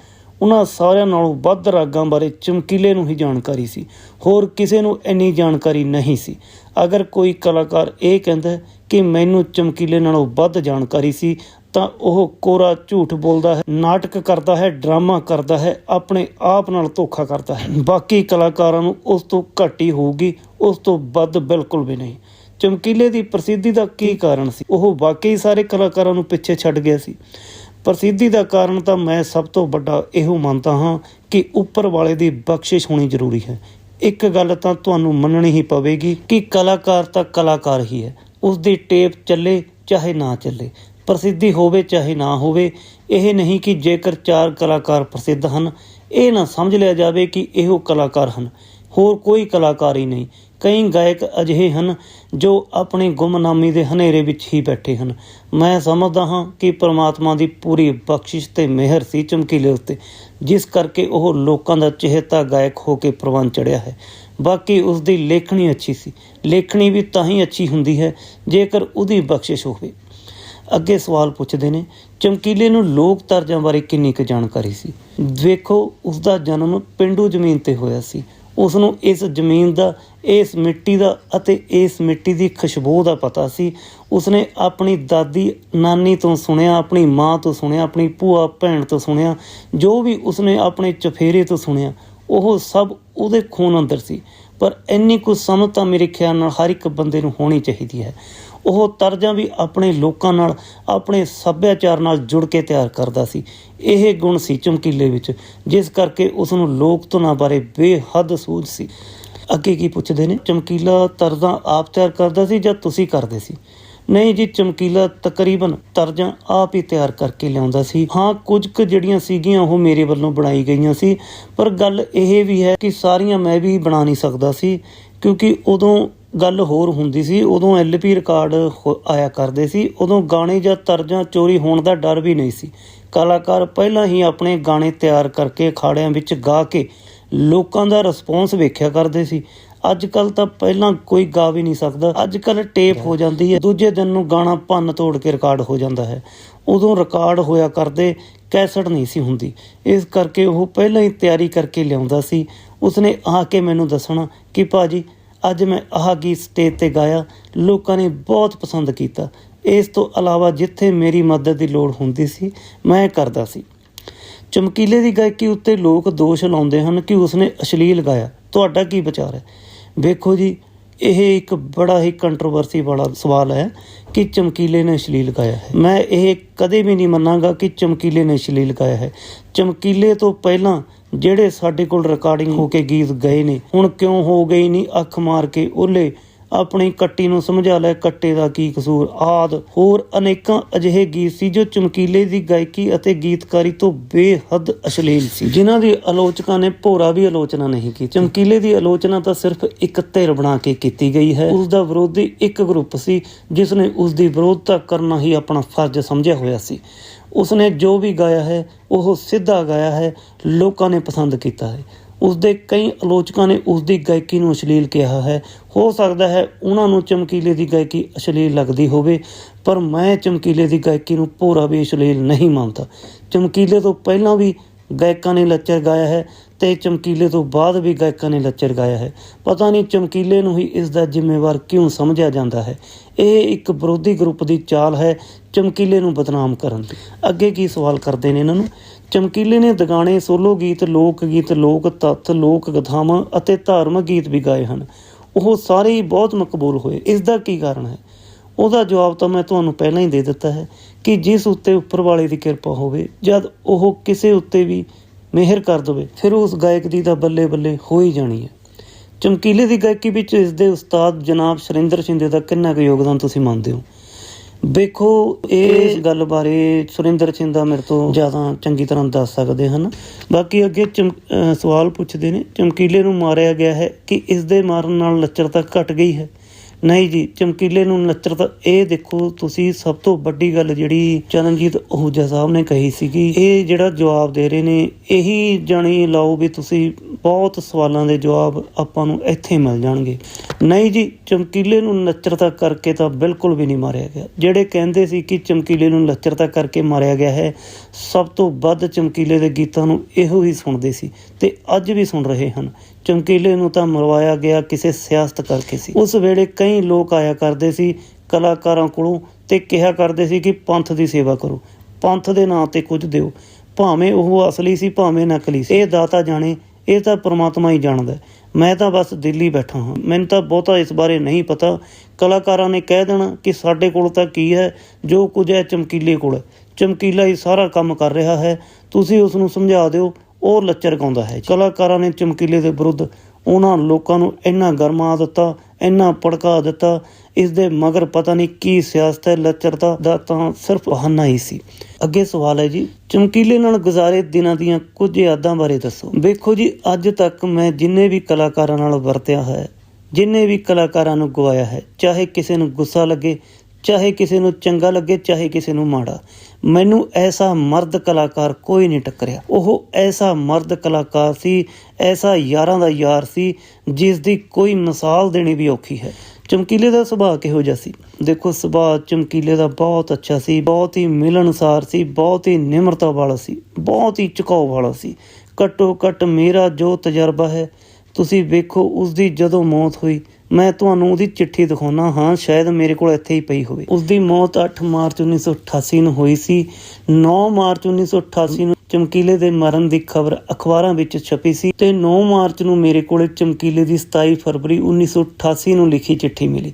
ਉਹਨਾਂ ਸਾਰਿਆਂ ਨਾਲੋਂ ਵੱਧ ਰਾਗਾਂ ਬਾਰੇ ਚਮਕੀਲੇ ਨੂੰ ਹੀ ਜਾਣਕਾਰੀ ਸੀ। ਹੋਰ ਕਿਸੇ ਨੂੰ ਇੰਨੀ ਜਾਣਕਾਰੀ ਨਹੀਂ ਸੀ। ਅਗਰ ਕੋਈ ਕਲਾਕਾਰ ਇਹ ਕਹਿੰਦਾ ਕਿ ਮੈਨੂੰ ਚਮਕੀਲੇ ਨਾਲੋਂ ਵੱਧ ਜਾਣਕਾਰੀ ਸੀ, ਤਾਂ ਉਹ ਕੋਰਾ ਝੂਠ ਬੋਲਦਾ ਹੈ, ਨਾਟਕ ਕਰਦਾ ਹੈ, ਡਰਾਮਾ ਕਰਦਾ ਹੈ, ਆਪਣੇ ਆਪ ਨਾਲ ਧੋਖਾ ਕਰਦਾ ਹੈ। ਬਾਕੀ ਕਲਾਕਾਰਾਂ ਨੂੰ ਉਸ ਤੋਂ ਘੱਟ ਹੀ ਹੋਊਗੀ, ਉਸ ਤੋਂ ਵੱਧ ਬਿਲਕੁਲ ਵੀ ਨਹੀਂ। ਚਮਕੀਲੇ ਦੀ ਪ੍ਰਸਿੱਧੀ ਦਾ ਕੀ ਕਾਰਨ ਸੀ? ਉਹ ਵਾਕਈ ਸਾਰੇ ਕਲਾਕਾਰਾਂ ਨੂੰ ਪਿੱਛੇ ਛੱਡ ਗਿਆ ਸੀ। ਪ੍ਰਸਿੱਧੀ ਦਾ ਕਾਰਨ ਤਾਂ ਮੈਂ ਸਭ ਤੋਂ ਵੱਡਾ ਇਹੋ ਮੰਨਦਾ ਹਾਂ ਕਿ ਉੱਪਰ ਵਾਲੇ ਦੀ ਬਖਸ਼ਿਸ਼ ਹੋਣੀ ਜ਼ਰੂਰੀ ਹੈ। ਇੱਕ ਗੱਲ ਤਾਂ ਤੁਹਾਨੂੰ ਮੰਨਣੀ ਹੀ ਪਵੇਗੀ ਕਿ ਕਲਾਕਾਰ ਤਾਂ ਕਲਾਕਾਰ ਹੀ ਹੈ। ਉਸ ਦੀ ਟੇਪ ਚੱਲੇ ਚਾਹੇ ਨਾ ਚੱਲੇ, ਪ੍ਰਸਿੱਧੀ ਹੋਵੇ ਚਾਹੇ ਨਾ ਹੋਵੇ, ਇਹ ਨਹੀਂ ਕਿ ਜੇਕਰ ਚਾਰ ਕਲਾਕਾਰ ਪ੍ਰਸਿੱਧ ਹਨ, ਇਹ ਨਾ ਸਮਝ ਲਿਆ ਜਾਵੇ ਕਿ ਇਹੋ ਕਲਾਕਾਰ ਹਨ। ਹੋਰ ਕੋਈ ਕਲਾਕਾਰ ਹੀ ਨਹੀਂ। ਕਈ ਗਾਇਕ ਅਜਿਹੇ ਹਨ ਜੋ ਆਪਣੀ ਗੁੰਮਨਾਮੀ ਦੇ ਹਨੇਰੇ ਵਿੱਚ ਹੀ ਬੈਠੇ ਹਨ। ਮੈਂ ਸਮਝਦਾ ਹਾਂ ਕਿ ਪ੍ਰਮਾਤਮਾ ਦੀ ਪੂਰੀ ਬਖਸ਼ਿਸ਼ ਤੇ ਮਿਹਰ ਸੀ ਚਮਕੀਲੇ ਉੱਤੇ, ਜਿਸ ਕਰਕੇ ਉਹ ਲੋਕਾਂ ਦਾ ਚਿਹਤਾ ਗਾਇਕ ਹੋ ਕੇ ਪ੍ਰਵਾਨ ਚੜਿਆ ਹੈ। ਬਾਕੀ ਉਸ ਦੀ ਲੇਖਣੀ ਅੱਛੀ ਸੀ। ਲੇਖਣੀ ਵੀ ਤਾਂ ਹੀ ਅੱਛੀ ਹੁੰਦੀ ਹੈ ਜੇਕਰ ਉਹਦੀ ਬਖਸ਼ਿਸ਼ ਹੋਵੇ। ਅੱਗੇ ਸਵਾਲ ਪੁੱਛਦੇ ਨੇ, ਚਮਕੀਲੇ ਨੂੰ ਲੋਕ ਤਰਜਾਂ ਬਾਰੇ ਕਿੰਨੀ ਕੁ ਜਾਣਕਾਰੀ ਸੀ? ਵੇਖੋ ਉਸ ਦਾ ਜਨਮ ਪਿੰਡੂ ਜ਼ਮੀਨ ਤੇ ਹੋਇਆ ਸੀ। ਉਸ ਨੂੰ ਇਸ ਜ਼ਮੀਨ ਦਾ, ਇਸ ਮਿੱਟੀ ਦਾ ਅਤੇ ਇਸ ਮਿੱਟੀ ਦੀ ਖੁਸ਼ਬੂ ਦਾ ਪਤਾ ਸੀ। ਉਸਨੇ ਆਪਣੀ ਦਾਦੀ, ਨਾਨੀ ਤੋਂ ਸੁਣਿਆ, ਆਪਣੀ ਮਾਂ ਤੋਂ ਸੁਣਿਆ, ਆਪਣੀ ਭੂਆ, ਭੈਣ ਤੋਂ ਸੁਣਿਆ, ਜੋ ਵੀ ਉਸਨੇ ਆਪਣੇ ਚਫੇਰੇ ਤੋਂ ਸੁਣਿਆ, ਉਹ ਸਭ ਉਹਦੇ ਖੂਨ ਅੰਦਰ ਸੀ। ਪਰ ਇੰਨੀ ਕੁ ਸਮਝ ਤਾਂ ਮੇਰੇ ਖਿਆਲ ਨਾਲ ਹਰ ਇੱਕ ਬੰਦੇ ਨੂੰ ਹੋਣੀ ਚਾਹੀਦੀ ਹੈ। ਉਹ ਤਰਜਾਂ ਵੀ ਆਪਣੇ ਲੋਕਾਂ ਨਾਲ, ਆਪਣੇ ਸੱਭਿਆਚਾਰ ਨਾਲ ਜੁੜ ਕੇ ਤਿਆਰ ਕਰਦਾ ਸੀ। ਇਹ ਗੁਣ ਸੀ ਚਮਕੀਲੇ ਵਿੱਚ, ਜਿਸ ਕਰਕੇ ਉਸ ਨੂੰ ਲੋਕ ਧੁਨਾਂ ਬਾਰੇ ਬੇਹੱਦ ਸੂਝ ਸੀ। ਅੱਗੇ ਕੀ ਪੁੱਛਦੇ ਨੇ? ਚਮਕੀਲਾ ਤਰਜ਼ਾਂ ਆਪ ਤਿਆਰ ਕਰਦਾ ਸੀ ਜਾਂ ਤੁਸੀਂ ਕਰਦੇ ਸੀ? ਨਹੀਂ ਜੀ, ਚਮਕੀਲਾ ਤਕਰੀਬਨ ਤਰਜ਼ਾਂ ਆਪ ਹੀ ਤਿਆਰ ਕਰਕੇ ਲਿਆਉਂਦਾ ਸੀ। ਹਾਂ, ਕੁਝ ਕੁ ਜਿਹੜੀਆਂ ਸੀਗੀਆਂ ਉਹ ਮੇਰੇ ਵੱਲੋਂ ਬਣਾਈ ਗਈਆਂ ਸੀ, ਪਰ ਗੱਲ ਇਹ ਵੀ ਹੈ ਕਿ ਸਾਰੀਆਂ ਮੈਂ ਵੀ ਬਣਾ ਨਹੀਂ ਸਕਦਾ ਸੀ, ਕਿਉਂਕਿ ਉਦੋਂ ਗੱਲ ਹੋਰ ਹੁੰਦੀ ਸੀ, ਉਦੋਂ ਐਲਪੀ ਰਿਕਾਰਡ ਹੋ- ਆਇਆ ਕਰਦੇ ਸੀ, ਉਦੋਂ ਗਾਣੇ ਜਾਂ ਤਰਜ਼ਾਂ ਚੋਰੀ ਹੋਣ ਦਾ ਡਰ ਵੀ ਨਹੀਂ ਸੀ। ਕਲਾਕਾਰ ਪਹਿਲਾਂ ਹੀ ਆਪਣੇ ਗਾਣੇ ਤਿਆਰ ਕਰਕੇ ਅਖਾੜਿਆਂ ਵਿੱਚ ਗਾ ਕੇ ਲੋਕਾਂ ਦਾ ਰਿਸਪੌਂਸ ਵੇਖਿਆ ਕਰਦੇ ਸੀ। ਅੱਜ ਕੱਲ ਤਾਂ ਪਹਿਲਾਂ ਕੋਈ ਗਾ ਵੀ ਨਹੀਂ ਸਕਦਾ। ਅੱਜ ਕੱਲ ਟੇਪ ਹੋ ਜਾਂਦੀ ਹੈ, ਦੂਜੇ ਦਿਨ ਨੂੰ ਗਾਣਾ ਭੰਨ ਤੋੜ ਕੇ ਰਿਕਾਰਡ ਹੋ ਜਾਂਦਾ ਹੈ। ਉਦੋਂ ਰਿਕਾਰਡ ਹੋਇਆ ਕਰਦੇ, ਕੈਸਟ ਨਹੀਂ ਸੀ ਹੁੰਦੀ। ਇਸ ਕਰਕੇ ਉਹ ਪਹਿਲਾਂ ਹੀ ਤਿਆਰੀ ਕਰਕੇ ਲਿਆਉਂਦਾ ਸੀ। ਉਸਨੇ ਆ ਕੇ ਮੈਨੂੰ ਦੱਸਣਾ ਕਿ ਭਾਜੀ ਅੱਜ ਮੈਂ ਆਹ ਗੀਤ ਸਟੇਜ ਤੇ ਗਾਇਆ, ਲੋਕਾਂ ਨੇ ਬਹੁਤ ਪਸੰਦ ਕੀਤਾ। ਇਸ ਤੋਂ ਇਲਾਵਾ ਜਿੱਥੇ ਮੇਰੀ ਮਦਦ ਦੀ ਲੋੜ ਹੁੰਦੀ ਸੀ, ਮੈਂ ਕਰਦਾ ਸੀ। ਚਮਕੀਲੇ ਦੀ ਗਾਇਕੀ ਉੱਤੇ ਲੋਕ ਦੋਸ਼ ਲਾਉਂਦੇ ਹਨ ਕਿ ਉਸਨੇ ਅਸ਼ਲੀਲ ਗਾਇਆ। ਤੁਹਾਡਾ ਕੀ ਵਿਚਾਰ ਹੈ? ਵੇਖੋ ਜੀ ਇਹ ਇੱਕ ਬੜਾ ਹੀ ਕੰਟਰੋਵਰਸੀ ਵਾਲਾ ਸਵਾਲ ਹੈ ਕਿ ਚਮਕੀਲੇ ਨੇ ਅਸ਼ਲੀਲ ਗਾਇਆ ਹੈ। ਮੈਂ ਇਹ ਕਦੇ ਵੀ ਨਹੀਂ ਮੰਨਾਂਗਾ ਕਿ ਚਮਕੀਲੇ ਨੇ ਅਸ਼ਲੀਲ ਗਾਇਆ ਹੈ। ਚਮਕੀਲੇ ਤੋਂ ਪਹਿਲਾਂ ਜਿਹੜੇ ਸਾਡੇ ਕੋਲ ਰਿਕਾਰਡਿੰਗ ਹੋ ਕੇ ਗੀਤ ਗਏ ਨੇ, ਹੁਣ ਕਿਉਂ ਹੋ ਗਈ ਨਹੀਂ, ਅੱਖ ਮਾਰ ਕੇ ਓਲੇ ਆਪਣੀ ਕੱਟੀ ਨੂੰ ਸਮਝਾ ਲੈ, ਕੱਟੇ ਦਾ ਕੀ ਕਸੂਰ? ਆਦ। ਹੋਰ ਅਨੇਕਾਂ ਅਜਿਹੇ ਗੀਤ ਸੀ ਜੋ ਚਮਕੀਲੇ ਦੀ ਗਾਇਕੀ ਅਤੇ ਗੀਤਕਾਰੀ ਤੋਂ ਬੇਹੱਦ ਅਸ਼ਲੀਲ ਸੀ। ਜਿਨ੍ਹਾਂ ਦੀ ਆਲੋਚਕਾਂ ਨੇ ਭੋਰਾ ਵੀ ਆਲੋਚਨਾ ਨਹੀਂ ਕੀਤੀ। ਚਮਕੀਲੇ ਦੀ ਆਲੋਚਨਾ ਤਾਂ ਸਿਰਫ ਇੱਕ ਧਿਰ ਬਣਾ ਕੇ ਕੀਤੀ ਗਈ ਹੈ। ਉਸ ਦਾ ਵਿਰੋਧੀ ਇੱਕ ਗਰੁੱਪ ਸੀ ਜਿਸ ਨੇ ਉਸ ਦੀ ਵਿਰੋਧਤਾ ਕਰਨਾ ਹੀ ਆਪਣਾ ਫਰਜ਼ ਸਮਝਿਆ ਹੋਇਆ ਸੀ। ਉਸਨੇ ਜੋ ਵੀ ਗਾਇਆ ਹੈ, ਉਹ ਸਿੱਧਾ ਗਾਇਆ ਹੈ, ਲੋਕਾਂ ਨੇ ਪਸੰਦ ਕੀਤਾ ਹੈ। ਉਸ ਦੇ ਕਈ ਆਲੋਚਕਾਂ ਨੇ ਉਸ ਦੀ ਗਾਇਕੀ ਨੂੰ ਅਸ਼ਲੀਲ ਕਿਹਾ ਹੈ। ਹੋ ਸਕਦਾ ਹੈ ਉਹਨਾਂ ਨੂੰ ਚਮਕੀਲੇ ਦੀ ਗਾਇਕੀ ਅਸ਼ਲੀਲ ਲੱਗਦੀ ਹੋਵੇ, ਪਰ ਮੈਂ ਚਮਕੀਲੇ ਦੀ ਗਾਇਕੀ ਨੂੰ ਪੂਰਾ ਵੀ ਅਸ਼ਲੀਲ ਨਹੀਂ ਮੰਨਦਾ। ਚਮਕੀਲੇ ਤੋਂ ਪਹਿਲਾਂ ਵੀ ਗਾਇਕਾਂ ਨੇ ਲੱਚਰ ਗਾਇਆ ਹੈ ਤੇ ਚਮਕੀਲੇ ਤੋਂ ਬਾਅਦ ਵੀ ਗਾਇਕਾਂ ਨੇ ਲੱਚਰ ਗਾਇਆ ਹੈ। ਪਤਾ ਨਹੀਂ ਚਮਕੀਲੇ ਨੂੰ ਹੀ ਇਸ ਦਾ ਜ਼ਿੰਮੇਵਾਰ ਕਿਉਂ ਸਮਝਿਆ ਜਾਂਦਾ ਹੈ। ਇਹ ਇੱਕ ਵਿਰੋਧੀ ਗਰੁੱਪ ਦੀ ਚਾਲ ਹੈ ਚਮਕੀਲੇ ਨੂੰ ਬਦਨਾਮ ਕਰਨ ਦੀ। ਅੱਗੇ ਕੀ ਸਵਾਲ ਕਰਦੇ ਨੇ ਇਹਨਾਂ ਨੂੰ? ਚਮਕੀਲੇ ਨੇ ਦਗਾਣੇ ਸੋਲੋ ਗੀਤ, ਲੋਕ ਗੀਤ, ਲੋਕ ਤੱਥ ਲੋਕ ਕਥਾਵਾਂ ਅਤੇ ਧਾਰਮਿਕ ਗੀਤ ਵੀ ਗਾਏ ਹਨ। ਉਹ ਸਾਰੇ ਹੀ ਬਹੁਤ ਮਕਬੂਲ ਹੋਏ। ਇਸ ਦਾ ਕੀ ਕਾਰਨ ਹੈ? ਉਹਦਾ ਜਵਾਬ ਤਾਂ ਮੈਂ ਤੁਹਾਨੂੰ ਪਹਿਲਾਂ ਹੀ ਦੇ ਦਿੱਤਾ ਹੈ ਕਿ ਜਿਸ ਉੱਤੇ ਉੱਪਰ ਵਾਲੇ ਦੀ ਕਿਰਪਾ ਹੋਵੇ, ਜਦ ਉਹ ਕਿਸੇ ਉੱਤੇ ਵੀ ਮਿਹਰ ਕਰ ਦਵੇ, ਫਿਰ ਉਸ ਗਾਇਕ ਦੀ ਤਾਂ ਬੱਲੇ ਬੱਲੇ ਹੋ ਹੀ ਜਾਣੀ ਹੈ। ਚਮਕੀਲੇ ਦੀ ਗਾਇਕੀ ਵਿੱਚ ਇਸ ਦੇ ਉਸਤਾਦ ਜਨਾਬ ਸੁਰਿੰਦਰ ਸ਼ਿੰਦੇ ਦਾ ਕਿੰਨਾ ਕੁ ਯੋਗਦਾਨ ਤੁਸੀਂ ਮੰਨਦੇ ਹੋ? ਵੇਖੋ ਇਸ ਗੱਲ ਬਾਰੇ ਸੁਰਿੰਦਰ ਸਿੰਦਾ ਮੇਰੇ ਤੋਂ ਜ਼ਿਆਦਾ ਚੰਗੀ ਤਰ੍ਹਾਂ ਦੱਸ ਸਕਦੇ ਹਨ। ਬਾਕੀ ਅੱਗੇ ਚਮ- ਸਵਾਲ ਪੁੱਛਦੇ ਨੇ, ਚਮਕੀਲੇ ਨੂੰ ਮਾਰਿਆ ਗਿਆ ਹੈ ਕਿ ਇਸ ਦੇ ਮਾਰਨ ਨਾਲ ਲੱਚਰਤਾ ਘਟ ਗਈ ਹੈ। ਨਹੀਂ ਜੀ, ਚਮਕੀਲੇ ਨੂੰ ਲੱਚਰਤਾ ਇਹ ਦੇਖੋ, ਤੁਸੀਂ ਸਭ ਤੋਂ ਵੱਡੀ ਗੱਲ ਜਿਹੜੀ ਚਰਨਜੀਤ ਅਹੂਜਾ ਸਾਹਿਬ ਨੇ ਕਹੀ ਸੀਗੀ, ਇਹ ਜਿਹੜਾ ਜਵਾਬ ਦੇ ਰਹੇ ਨੇ, ਇਹੀ ਜਾਣੀ ਲਾਓ ਵੀ ਤੁਸੀਂ ਬਹੁਤ ਸਵਾਲਾਂ ਦੇ ਜਵਾਬ ਆਪਾਂ ਨੂੰ ਇੱਥੇ ਮਿਲ ਜਾਣਗੇ। ਨਹੀਂ ਜੀ, ਚਮਕੀਲੇ ਨੂੰ ਨੱਚਰਤਾ ਕਰਕੇ ਤਾਂ ਬਿਲਕੁਲ ਵੀ ਨਹੀਂ ਮਾਰਿਆ ਗਿਆ। ਜਿਹੜੇ ਕਹਿੰਦੇ ਸੀ ਕਿ ਚਮਕੀਲੇ ਨੂੰ ਨੱਚਰਤਾ ਕਰਕੇ ਮਾਰਿਆ ਗਿਆ ਹੈ, ਸਭ ਤੋਂ ਵੱਧ ਚਮਕੀਲੇ ਦੇ ਗੀਤਾਂ ਨੂੰ ਇਹੋ ਹੀ ਸੁਣਦੇ ਸੀ ਤੇ ਅੱਜ ਵੀ ਸੁਣ ਰਹੇ ਹਨ। ਚਮਕੀਲੇ ਨੂੰ ਤਾਂ ਮਰਵਾਇਆ ਗਿਆ ਕਿਸੇ ਸਿਆਸਤ ਕਰਕੇ ਸੀ। ਉਸ ਵੇਲੇ ਕਈ ਲੋਕ ਆਇਆ ਕਰਦੇ ਸੀ, ਕਲਾਕਾਰਾਂ ਕੋਲੋਂ ਤੇ ਕਿਹਾ ਕਰਦੇ ਸੀ ਕਿ ਪੰਥ ਦੀ ਸੇਵਾ ਕਰੋ। ਪੰਥ ਦੇ ਨਾਂ ਤੇ ਕੁਝ ਦਿਓ। ਭਾਵੇਂ ਉਹ ਅਸਲੀ ਸੀ, ਭਾਵੇਂ ਨਕਲੀ ਸੀ। ਇਹ ਦਾਤਾ ਜਾਣੇ, ਇਹ ਤਾਂ ਪ੍ਰਮਾਤਮਾ ਹੀ ਜਾਣਦਾ ਮੈਂ ਤਾਂ ਬਸ ਦਿੱਲੀ ਬੈਠਾ ਹਾਂ। ਮੈਨੂੰ ਤਾਂ ਬਹੁਤਾ ਇਸ ਬਾਰੇ ਨਹੀਂ ਪਤਾ। ਕਲਾਕਾਰਾਂ ਨੇ ਕਹਿ ਦੇਣਾ ਕਿ ਸਾਡੇ ਕੋਲ ਤਾਂ ਕੀ ਹੈ? ਜੋ ਕੁਝ ਹੈ ਚਮਕੀਲੇ ਕੋਲ ਚਮਕੀਲਾ ਹੀ ਸਾਰਾ ਕੰਮ ਕਰ ਰਿਹਾ ਹੈ। ਤੁਸੀਂ ਉਸ ਨੂੰ ਸਮਝਾ ਦਿਓ। ਉਹ ਲੱਚਰ ਗਾਉਂਦਾ ਹੈ। ਕਲਾਕਾਰਾਂ ਨੇ ਚਮਕੀਲੇ ਦੇ ਵਿਰੁੱਧ ਉਹਨਾਂ ਲੋਕਾਂ ਨੂੰ ਇੰਨਾ ਗਰਮਾ ਦਿੱਤਾ, ਇੰਨਾ ਭੜਕਾ ਦਿੱਤਾ ਇਸ ਦੇ ਮਗਰ ਪਤਾ ਨਹੀਂ ਕੀ ਸਿਆਸਤ ਹੈ ਲੱਚਰਤਾ ਦਾ ਤਾਂ ਸਿਰਫ ਬਹਾਨਾ ਹੀ ਸੀ। ਅੱਗੇ ਸਵਾਲ ਹੈ ਜੀ, ਚਮਕੀਲੇ ਨਾਲ ਗੁਜ਼ਾਰੇ ਦਿਨਾਂ ਦੀਆਂ ਕੁਝ ਯਾਦਾਂ ਬਾਰੇ ਦੱਸੋ। ਵੇਖੋ ਜੀ, ਅੱਜ ਤੱਕ ਮੈਂ ਜਿੰਨੇ ਵੀ ਕਲਾਕਾਰਾਂ ਨਾਲ ਵਰਤਿਆ ਹੈ, ਜਿੰਨੇ ਵੀ ਕਲਾਕਾਰਾਂ ਨੂੰ ਗਵਾਇਆ ਹੈ, ਚਾਹੇ ਕਿਸੇ ਨੂੰ ਗੁੱਸਾ ਲੱਗੇ ਚਾਹੇ ਕਿਸੇ ਨੂੰ ਚੰਗਾ ਲੱਗੇ, ਚਾਹੇ ਕਿਸੇ ਨੂੰ ਮਾੜਾ। ਮੈਨੂੰ ਐਸਾ ਮਰਦ ਕਲਾਕਾਰ ਕੋਈ ਨਹੀਂ ਟੱਕਰਿਆ। ਉਹ ਐਸਾ ਮਰਦ ਕਲਾਕਾਰ ਸੀ, ਐਸਾ ਯਾਰਾਂ ਦਾ ਯਾਰ ਸੀ, ਜਿਸ ਦੀ ਕੋਈ ਮਿਸਾਲ ਦੇਣੀ ਵੀ ਔਖੀ ਹੈ। ਚਮਕੀਲੇ ਦਾ ਸੁਭਾਅ ਕਿਹੋ ਜਿਹਾ ਸੀ? ਦੇਖੋ, ਸੁਭਾਅ ਚਮਕੀਲੇ ਦਾ ਬਹੁਤ ਅੱਛਾ ਸੀ, ਬਹੁਤ ਹੀ ਮਿਲਣਸਾਰ ਸੀ, ਬਹੁਤ ਹੀ ਨਿਮਰਤਾ ਵਾਲਾ ਸੀ, ਬਹੁਤ ਹੀ ਝੁਕਾਓ ਵਾਲਾ ਸੀ। ਘੱਟੋ ਘੱਟ ਮੇਰਾ ਜੋ ਤਜਰਬਾ ਹੈ, ਤੁਸੀਂ ਵੇਖੋ ਉਸ ਦੀ ਜਦੋਂ ਮੌਤ ਹੋਈ ਮੈਂ ਤੁਹਾਨੂੰ ਉਹਦੀ ਚਿੱਠੀ ਦਿਖਾਉਣਾ ਹਾਂ, ਸ਼ਾਇਦ ਮੇਰੇ ਕੋਲ ਇੱਥੇ ਹੀ ਪਈ ਹੋਵੇ। ਉਸ ਦੀ ਮੌਤ 8 ਮਾਰਚ 1988 ਨੂੰ ਹੋਈ ਸੀ। 9 ਮਾਰਚ 1988 ਨੂੰ ਚਮਕੀਲੇ ਦੇ ਮਰਨ ਦੀ ਖਬਰ ਅਖਬਾਰਾਂ ਵਿੱਚ ਛਪੀ ਸੀ ਤੇ 9 ਮਾਰਚ ਨੂੰ ਮੇਰੇ ਕੋਲ ਚਮਕੀਲੇ ਦੀ 27 ਫਰਵਰੀ 1988 ਨੂੰ ਲਿਖੀ ਚਿੱਠੀ ਮਿਲੀ।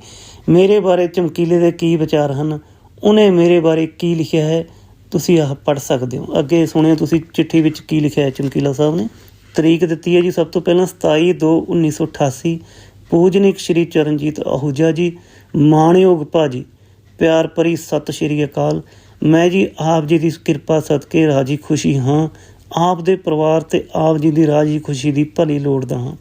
ਮੇਰੇ ਬਾਰੇ ਚਮਕੀਲੇ ਦੇ ਕੀ ਵਿਚਾਰ ਹਨ? ਉਹਨੇ ਮੇਰੇ ਬਾਰੇ ਕੀ ਲਿਖਿਆ ਹੈ? ਤੁਸੀਂ ਆਹ ਪੜ੍ਹ ਸਕਦੇ ਹੋ। ਅੱਗੇ ਸੁਣਿਓ ਤੁਸੀਂ ਚਿੱਠੀ ਵਿੱਚ ਕੀ ਲਿਖਿਆ ਹੈ ਚਮਕੀਲਾ ਸਾਹਿਬ ਨੇ। ਤਰੀਕ ਦਿੱਤੀ ਹੈ ਜੀ ਸਭ ਤੋਂ ਪਹਿਲਾਂ 27 2 1988 ਪੂਜਨਿਕ ਸ਼੍ਰੀ ਚਰਨਜੀਤ ਆਹੂਜਾ ਜੀ, ਮਾਣਯੋਗ ਭਾਜੀ, ਪਿਆਰ ਭਰੀ ਸਤਿ ਸ਼੍ਰੀ ਅਕਾਲ। ਮੈਂ ਜੀ ਆਪ ਜੀ ਦੀ ਕਿਰਪਾ ਸਦਕੇ ਰਾਜੀ ਖੁਸ਼ੀ ਹਾਂ। ਆਪ ਦੇ ਪਰਿਵਾਰ ਤੇ ਆਪ ਜੀ ਦੀ ਰਾਜੀ ਖੁਸ਼ੀ ਦੀ ਭਲੀ ਲੋੜਦਾ ਹਾਂ।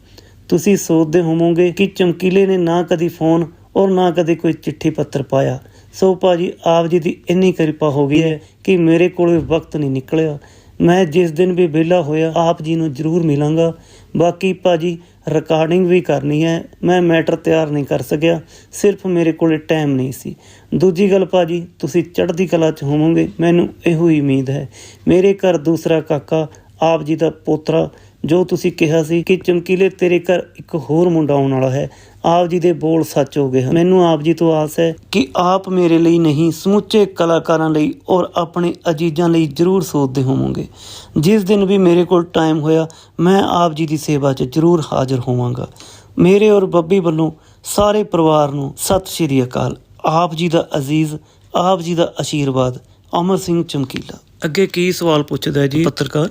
ਤੁਸੀਂ ਸੋਚਦੇ ਹੋਵੋਗੇ ਕਿ ਚਮਕੀਲੇ ਨੇ ਨਾ ਕਦੀ ਫੋਨ ਔਰ ਨਾ ਕਦੇ ਕੋਈ ਚਿੱਠੀ ਪੱਤਰ ਪਾਇਆ। ਸੋ ਭਾਜੀ, ਆਪ ਜੀ ਦੀ ਇੰਨੀ ਕਿਰਪਾ ਹੋ ਗਈ ਹੈ ਕਿ ਮੇਰੇ ਕੋਲ ਵਕਤ ਨਹੀਂ ਨਿਕਲਿਆ। ਮੈਂ ਜਿਸ ਦਿਨ ਵੀ ਵਿਹਲਾ ਹੋਇਆ, ਆਪ ਜੀ ਨੂੰ ਜ਼ਰੂਰ ਮਿਲਾਂਗਾ। ਬਾਕੀ ਭਾਜੀ ਰਿਕਾਰਡਿੰਗ ਵੀ ਕਰਨੀ ਹੈ। ਮੈਂ ਮੈਟਰ ਤਿਆਰ ਨਹੀਂ ਕਰ ਸਕਿਆ। ਸਿਰਫ ਮੇਰੇ ਕੋਲੇ ਟਾਈਮ ਨਹੀਂ ਸੀ। ਦੂਜੀ ਗੱਲ ਭਾਜੀ, ਤੁਸੀਂ ਚੜ੍ਹਦੀ ਕਲਾ 'ਚ ਹੋਵੋਗੇ। ਮੈਨੂੰ ਇਹੋ ਹੀ ਉਮੀਦ ਹੈ। ਮੇਰੇ ਘਰ ਦੂਸਰਾ ਕਾਕਾ, ਆਪ ਜੀ ਦਾ ਪੋਤਰਾ ਜੋ ਤੁਸੀਂ ਕਿਹਾ ਸੀ ਕਿ ਚਮਕੀਲੇ ਤੇਰੇ ਘਰ ਇੱਕ ਹੋਰ ਮੁੰਡਾ ਆਉਣ ਵਾਲਾ ਹੈ। ਆਪ ਜੀ ਦੇ ਬੋਲ ਸੱਚ ਹੋ ਗਏ ਹਨ। ਮੈਨੂੰ ਆਪ ਜੀ ਤੋਂ ਆਸ ਹੈ ਕਿ ਆਪ ਮੇਰੇ ਲਈ ਨਹੀਂ ਸਮੁੱਚੇ ਕਲਾਕਾਰਾਂ ਲਈ ਔਰ ਆਪਣੇ ਅਜੀਜ਼ਾਂ ਲਈ ਜ਼ਰੂਰ ਸੋਚਦੇ ਹੋਵੋਗੇ। ਜਿਸ ਦਿਨ ਵੀ ਮੇਰੇ ਕੋਲ ਟਾਈਮ ਹੋਇਆ ਮੈਂ ਆਪ ਜੀ ਦੀ ਸੇਵਾ 'ਚ ਜ਼ਰੂਰ ਹਾਜ਼ਰ ਹੋਵਾਂਗਾ। ਮੇਰੇ ਔਰ ਬੱਬੀ ਵੱਲੋਂ ਸਾਰੇ ਪਰਿਵਾਰ ਨੂੰ ਸਤਿ ਸ਼੍ਰੀ ਅਕਾਲ। ਆਪ ਜੀ ਦਾ ਅਜ਼ੀਜ਼ ਆਪ ਜੀ ਦਾ ਆਸ਼ੀਰਵਾਦ ਅਮਰ ਸਿੰਘ ਚਮਕੀਲਾ। ਅੱਗੇ ਕੀ ਸਵਾਲ ਪੁੱਛਦਾ ਜੀ? ਪੱਤਰਕਾਰ।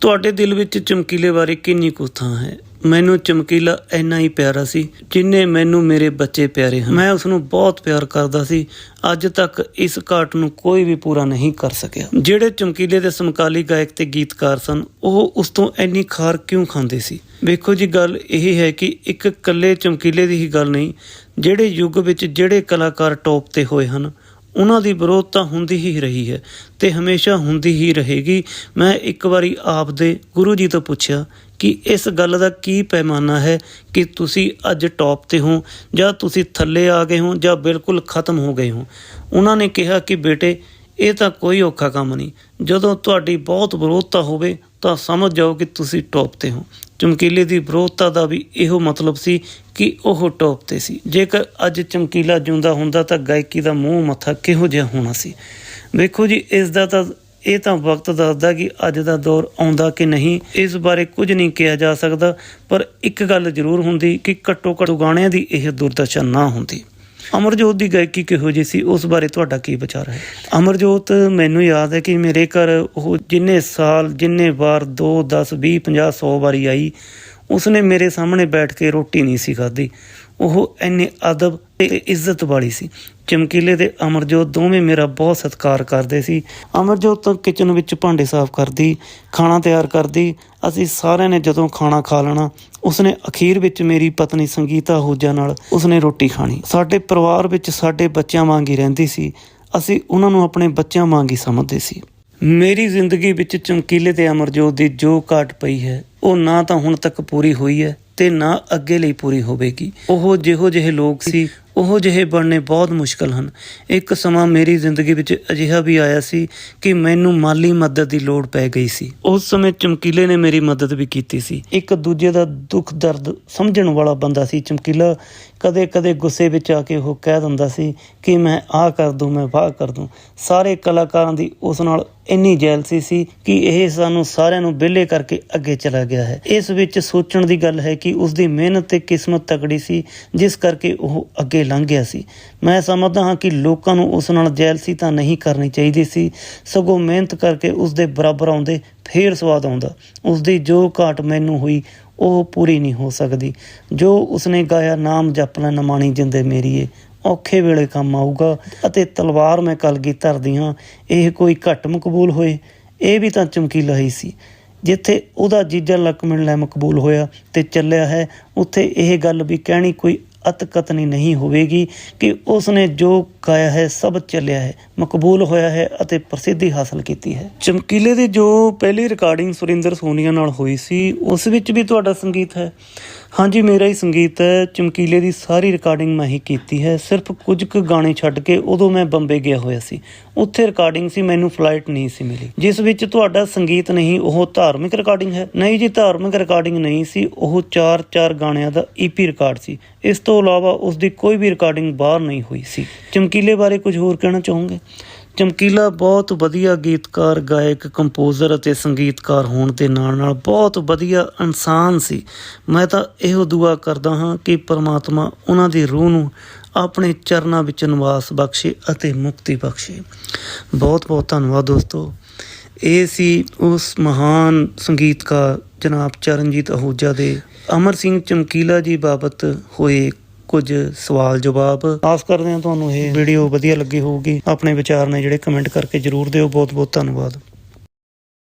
ਤੁਹਾਡੇ ਦਿਲ ਵਿੱਚ ਚਮਕੀਲੇ ਬਾਰੇ ਕਿੰਨੀ ਕੁ ਥਾਂ ਹੈ? ਮੈਨੂੰ ਚਮਕੀਲਾ ਇੰਨਾ ਹੀ ਪਿਆਰਾ ਸੀ, ਜਿੰਨੇ ਮੈਨੂੰ ਮੇਰੇ ਬੱਚੇ ਪਿਆਰੇ ਹਨ। ਮੈਂ ਉਸ ਨੂੰ ਬਹੁਤ ਪਿਆਰ ਕਰਦਾ ਸੀ। ਅੱਜ ਤੱਕ ਇਸ ਘਾਟ ਨੂੰ ਕੋਈ ਵੀ ਪੂਰਾ ਨਹੀਂ ਕਰ ਸਕਿਆ। ਜਿਹੜੇ ਚਮਕੀਲੇ ਦੇ ਸਮਕਾਲੀ ਗਾਇਕ ਤੇ ਗੀਤਕਾਰ ਸਨ, ਉਹ ਉਸ ਤੋਂ ਇੰਨੀ ਖਾਰ ਕਿਉਂ ਖਾਂਦੇ ਸੀ? ਵੇਖੋ ਜੀ, ਗੱਲ ਇਹ ਹੈ ਕਿ ਇੱਕ ਇਕੱਲੇ ਚਮਕੀਲੇ ਦੀ ਹੀ ਗੱਲ ਨਹੀਂ, ਜਿਹੜੇ ਯੁੱਗ ਵਿੱਚ ਜਿਹੜੇ ਕਲਾਕਾਰ ਟੌਪ ਤੇ ਹੋਏ ਹਨ ਉਹਨਾਂ ਦੀ ਵਿਰੋਧਤਾ ਹੁੰਦੀ ਹੀ ਰਹੀ ਹੈ ਤੇ ਹਮੇਸ਼ਾ ਹੁੰਦੀ ਹੀ ਰਹੇਗੀ। ਮੈਂ ਇੱਕ ਵਾਰੀ ਆਪ ਦੇ ਗੁਰੂ ਜੀ ਤੋਂ ਪੁੱਛਿਆ ਕਿ ਇਸ ਗੱਲ ਦਾ ਕੀ ਪੈਮਾਨਾ ਹੈ ਕਿ ਤੁਸੀਂ ਅੱਜ ਟੌਪ ਤੇ ਹੋ ਜਾਂ ਤੁਸੀਂ ਥੱਲੇ ਆ ਗਏ ਹੋ ਜਾਂ ਬਿਲਕੁਲ ਖਤਮ ਹੋ ਗਏ ਹੋ। ਉਹਨਾਂ ਨੇ ਕਿਹਾ ਕਿ ਬੇਟੇ, ਇਹ ਤਾਂ ਕੋਈ ਔਖਾ ਕੰਮ ਨਹੀਂ। ਜਦੋਂ ਤੁਹਾਡੀ ਬਹੁਤ ਵਿਰੋਧਤਾ ਹੋਵੇ ਤਾਂ ਸਮਝ ਜਾਓ ਕਿ ਤੁਸੀਂ ਟੌਪ ਤੇ ਹੋ। ਚਮਕੀਲੇ ਦੀ ਵਿਰੋਧਤਾ ਦਾ ਵੀ ਇਹੋ ਮਤਲਬ ਸੀ ਕਿ ਉਹ ਟੌਪ ਤੇ ਸੀ। ਜੇਕਰ ਅੱਜ ਚਮਕੀਲਾ ਜਿਉਂਦਾ ਹੁੰਦਾ ਤਾਂ ਗਾਇਕੀ ਦਾ ਮੂੰਹ ਮੱਥਾ ਕਿਹੋ ਜਿਹਾ ਹੋਣਾ ਸੀ? ਵੇਖੋ ਜੀ, ਇਸ ਦਾ ਤਾਂ ਇਹ ਤਾਂ ਵਕਤ ਦੱਸਦਾ ਕਿ ਅੱਜ ਦਾ ਦੌਰ ਆਉਂਦਾ ਕਿ ਨਹੀਂ। ਇਸ ਬਾਰੇ ਕੁਝ ਨਹੀਂ ਕਿਹਾ ਜਾ ਸਕਦਾ, ਪਰ ਇੱਕ ਗੱਲ ਜ਼ਰੂਰ ਹੁੰਦੀ ਕਿ ਘੱਟੋ ਘੱਟ ਗਾਣਿਆਂ ਦੀ ਇਹ ਦੁਰਦਸ਼ਾ ਨਾ ਹੁੰਦੀ। ਅਮਰਜੋਤ ਦੀ ਗਾਇਕੀ ਕਿਹੋ ਜਿਹੀ ਸੀ? ਉਸ ਬਾਰੇ ਤੁਹਾਡਾ ਕੀ ਵਿਚਾਰ ਹੈ? ਅਮਰਜੋਤ, ਮੈਨੂੰ ਯਾਦ ਹੈ ਕਿ ਮੇਰੇ ਘਰ ਉਹ ਜਿੰਨੇ ਸਾਲ, ਜਿੰਨੇ ਵਾਰ 2 10 20 50 100 ਵਾਰੀ ਆਈ, ਉਸਨੇ ਮੇਰੇ ਸਾਹਮਣੇ ਬੈਠ ਕੇ ਰੋਟੀ ਨਹੀਂ ਸੀ ਖਾਧੀ। ਉਹ ਇੰਨੇ ਅਦਬ ਤੇ ਇੱਜ਼ਤ ਵਾਲੀ ਸੀ। ਚਮਕੀਲੇ ਤੇ ਅਮਰਜੋਤ ਦੋਵੇਂ ਮੇਰਾ ਬਹੁਤ ਸਤਿਕਾਰ ਕਰਦੇ ਸੀ। ਅਮਰਜੋਤ ਤਾਂ ਕਿਚਨ ਵਿੱਚ ਭਾਂਡੇ ਸਾਫ਼ ਕਰਦੀ, ਖਾਣਾ ਤਿਆਰ ਕਰਦੀ, ਅਸੀਂ ਸਾਰਿਆਂ ਨੇ ਜਦੋਂ ਖਾਣਾ ਖਾ ਲੈਣਾ, ਉਸਨੇ ਅਖੀਰ ਵਿੱਚ ਮੇਰੀ ਪਤਨੀ ਸੰਗੀਤਾ ਆਹੂਜਾ ਨਾਲ ਉਸਨੇ ਰੋਟੀ ਖਾਣੀ। ਸਾਡੇ ਪਰਿਵਾਰ ਵਿੱਚ ਸਾਡੇ ਬੱਚਿਆਂ ਵਾਂਗ ਹੀ ਰਹਿੰਦੀ ਸੀ। ਅਸੀਂ ਉਹਨਾਂ ਨੂੰ ਆਪਣੇ ਬੱਚਿਆਂ ਵਾਂਗ ਹੀ ਸਮਝਦੇ ਸੀ। ਮੇਰੀ ਜ਼ਿੰਦਗੀ ਵਿੱਚ ਚਮਕੀਲੇ ਤੇ ਅਮਰਜੋਤ ਦੀ ਜੋ ਘਾਟ ਪਈ ਹੈ, ਉਹ ਨਾ ਤਾਂ ਹੁਣ ਤੱਕ ਪੂਰੀ ਹੋਈ ਹੈ ਤੇ ਨਾ ਅੱਗੇ ਲਈ ਪੂਰੀ ਹੋਵੇਗੀ। ਉਹ ਜਿਹੋ ਜਿਹੇ ਲੋਕ ਸੀ ਉਹ ਜਿਹੇ ਬਣਨੇ ਬਹੁਤ ਮੁਸ਼ਕਲ ਹਨ। ਇੱਕ ਸਮਾਂ ਮੇਰੀ ਜ਼ਿੰਦਗੀ ਵਿੱਚ ਅਜਿਹਾ ਵੀ ਆਇਆ ਸੀ ਕਿ ਮੈਨੂੰ ਮਾਲੀ ਮਦਦ ਦੀ ਲੋੜ ਪੈ ਗਈ ਸੀ। ਉਸ ਸਮੇਂ ਚਮਕੀਲੇ ਨੇ ਮੇਰੀ ਮਦਦ ਵੀ ਕੀਤੀ ਸੀ। ਇੱਕ ਦੂਜੇ ਦਾ ਦੁੱਖ ਦਰਦ ਸਮਝਣ ਵਾਲਾ ਬੰਦਾ ਸੀ। ਚਮਕੀਲਾ ਕਦੇ-ਕਦੇ ਗੁੱਸੇ ਵਿੱਚ ਆ ਕੇ ਉਹ ਕਹਿ ਦਿੰਦਾ ਸੀ ਕਿ ਮੈਂ ਆਹ ਕਰ ਦੂੰ, ਮੈਂ ਵਾਹ ਕਰ ਦੂੰ। ਸਾਰੇ ਕਲਾਕਾਰਾਂ ਦੀ ਉਸ ਨਾਲ ਇੰਨੀ ਜੈਲਸੀ ਸੀ ਕਿ ਇਹ ਸਾਨੂੰ ਸਾਰਿਆਂ ਨੂੰ ਵਿਹਲੇ ਕਰਕੇ ਅੱਗੇ ਚਲਾ ਗਿਆ ਹੈ। ਇਸ ਵਿੱਚ ਸੋਚਣ ਦੀ ਗੱਲ ਹੈ ਕਿ ਉਸ ਦੀ ਮਿਹਨਤ ਤੇ ਕਿਸਮਤ ਤਕੜੀ ਸੀ, ਜਿਸ ਕਰਕੇ ਉਹ ਅੱਗੇ ਲੰਘ ਗਿਆ ਸੀ। ਮੈਂ ਸਮਝਦਾ ਹਾਂ ਕਿ ਲੋਕਾਂ ਨੂੰ ਉਸ ਨਾਲ ਜੈਲਸੀ ਤਾਂ ਨਹੀਂ ਕਰਨੀ ਚਾਹੀਦੀ ਸੀ, ਸਗੋਂ ਮਿਹਨਤ ਕਰਕੇ ਉਸ ਦੇ ਬਰਾਬਰ ਆਉਂਦੇ ਫੇਰ ਸਵਾਦ ਆਉਂਦਾ। ਉਸ ਦੀ ਜੋ ਘਾਟ ਮੈਨੂੰ ਹੋਈ ਉਹ ਪੂਰੀ ਨਹੀਂ ਹੋ ਸਕਦੀ। ਜੋ ਉਸਨੇ ਗਾਇਆ, ਨਾਮ ਜਪਣਾ ਲੈ, ਨਮਾਣੀ ਜਿੰਦੇ ਮੇਰੀਏ ਔਖੇ ਵੇਲੇ ਕੰਮ ਆਊਗਾ ਅਤੇ ਤਲਵਾਰ ਮੈਂ ਕਲਗੀ ਧਰਦੀ ਹਾਂ, ਇਹ ਕੋਈ ਘੱਟ ਮਕਬੂਲ ਹੋਏ। ਇਹ ਵੀ ਤਾਂ ਚਮਕੀਲਾ ਹੀ ਸੀ। ਜਿੱਥੇ ਉਹਦਾ ਜੀਜਾ ਲਕਮਣ ਲੈ ਮਕਬੂਲ ਹੋਇਆ ਤੇ ਚੱਲਿਆ ਹੈ, ਉੱਥੇ ਇਹ ਗੱਲ ਵੀ ਕਹਿਣੀ ਕੋਈ ਅਤਕਤਨੀ ਨਹੀਂ ਹੋਵੇਗੀ ਕਿ ਉਸਨੇ ਜੋ ਗਾਇਆ ਹੈ, ਸਭ ਚੱਲਿਆ ਹੈ, ਮਕਬੂਲ ਹੋਇਆ ਹੈ ਅਤੇ ਪ੍ਰਸਿੱਧੀ ਹਾਸਲ ਕੀਤੀ ਹੈ। ਚਮਕੀਲੇ ਦੀ ਜੋ ਪਹਿਲੀ ਰਿਕਾਰਡਿੰਗ ਸੁਰਿੰਦਰ ਸੋਨੀਆ ਨਾਲ ਹੋਈ ਸੀ, ਉਸ ਵਿੱਚ ਵੀ ਤੁਹਾਡਾ ਸੰਗੀਤ ਹੈ। ਹਾਂਜੀ, ਮੇਰਾ ਹੀ ਸੰਗੀਤ ਹੈ, ਚਮਕੀਲੇ ਦੀ ਸਾਰੀ ਰਿਕਾਰਡਿੰਗ ਮੈਂ ਹੀ ਕੀਤੀ ਹੈ। ਸਿਰਫ ਕੁਝ ਕੁ ਗਾਣੇ ਛੱਡ ਕੇ ਉਦੋਂ ਮੈਂ ਬੰਬੇ ਗਿਆ ਹੋਇਆ ਸੀ। ਉੱਥੇ ਰਿਕਾਰਡਿੰਗ ਸੀ, ਮੈਨੂੰ ਫਲਾਈਟ ਨਹੀਂ ਸੀ ਮਿਲੀ। ਜਿਸ ਵਿੱਚ ਤੁਹਾਡਾ ਸੰਗੀਤ ਨਹੀਂ, ਉਹ ਧਾਰਮਿਕ ਰਿਕਾਰਡਿੰਗ ਹੈ। ਨਹੀਂ ਜੀ, ਧਾਰਮਿਕ ਰਿਕਾਰਡਿੰਗ ਨਹੀਂ ਸੀ, ਉਹ 4-4 ਗਾਣਿਆਂ ਦਾ ਈਪੀ ਰਿਕਾਰਡ ਸੀ। ਇਸ ਤੋਂ ਇਲਾਵਾ ਉਸ ਦੀ ਕੋਈ ਵੀ ਰਿਕਾਰਡਿੰਗ ਬਾਹਰ ਨਹੀਂ ਹੋਈ ਸੀ। ਚਮਕੀਲੇ ਬਾਰੇ ਕੁਝ ਹੋਰ ਕਹਿਣਾ ਚਾਹੋਗੇ? ਚਮਕੀਲਾ, ਬਹੁਤ ਵਧੀਆ ਗੀਤਕਾਰ, ਗਾਇਕ, ਕੰਪੋਜ਼ਰ ਅਤੇ ਸੰਗੀਤਕਾਰ ਹੋਣ ਦੇ ਨਾਲ ਨਾਲ ਬਹੁਤ ਵਧੀਆ ਇਨਸਾਨ ਸੀ। ਮੈਂ ਤਾਂ ਇਹੋ ਦੁਆ ਕਰਦਾ ਹਾਂ ਕਿ ਪ੍ਰਮਾਤਮਾ ਉਹਨਾਂ ਦੀ ਰੂਹ ਨੂੰ ਆਪਣੇ ਚਰਨਾਂ ਵਿੱਚ ਨਿਵਾਸ ਬਖਸ਼ੇ ਅਤੇ ਮੁਕਤੀ ਬਖਸ਼ੇ। ਬਹੁਤ ਬਹੁਤ ਧੰਨਵਾਦ ਦੋਸਤੋ। ਇਹ ਸੀ ਉਸ ਮਹਾਨ ਸੰਗੀਤਕਾਰ ਜਨਾਬ ਚਰਨਜੀਤ ਅਹੂਜਾ ਦੇ। ਅਮਰ ਸਿੰਘ ਚਮਕੀਲਾ ਜੀ ਬਾਬਤ ਹੋਏ ਕੁਝ ਸਵਾਲ ਜਵਾਬ। ਆਸ ਕਰਦੇ ਹਾਂ ਤੁਹਾਨੂੰ ਇਹ ਵੀਡੀਓ ਵਧੀਆ ਲੱਗੀ ਹੋਊਗੀ। ਆਪਣੇ ਵਿਚਾਰ ਨੇ ਜਿਹੜੇ ਕਮੈਂਟ ਕਰਕੇ ਜਰੂਰ ਦਿਓ। ਬਹੁਤ ਬਹੁਤ ਧੰਨਵਾਦ।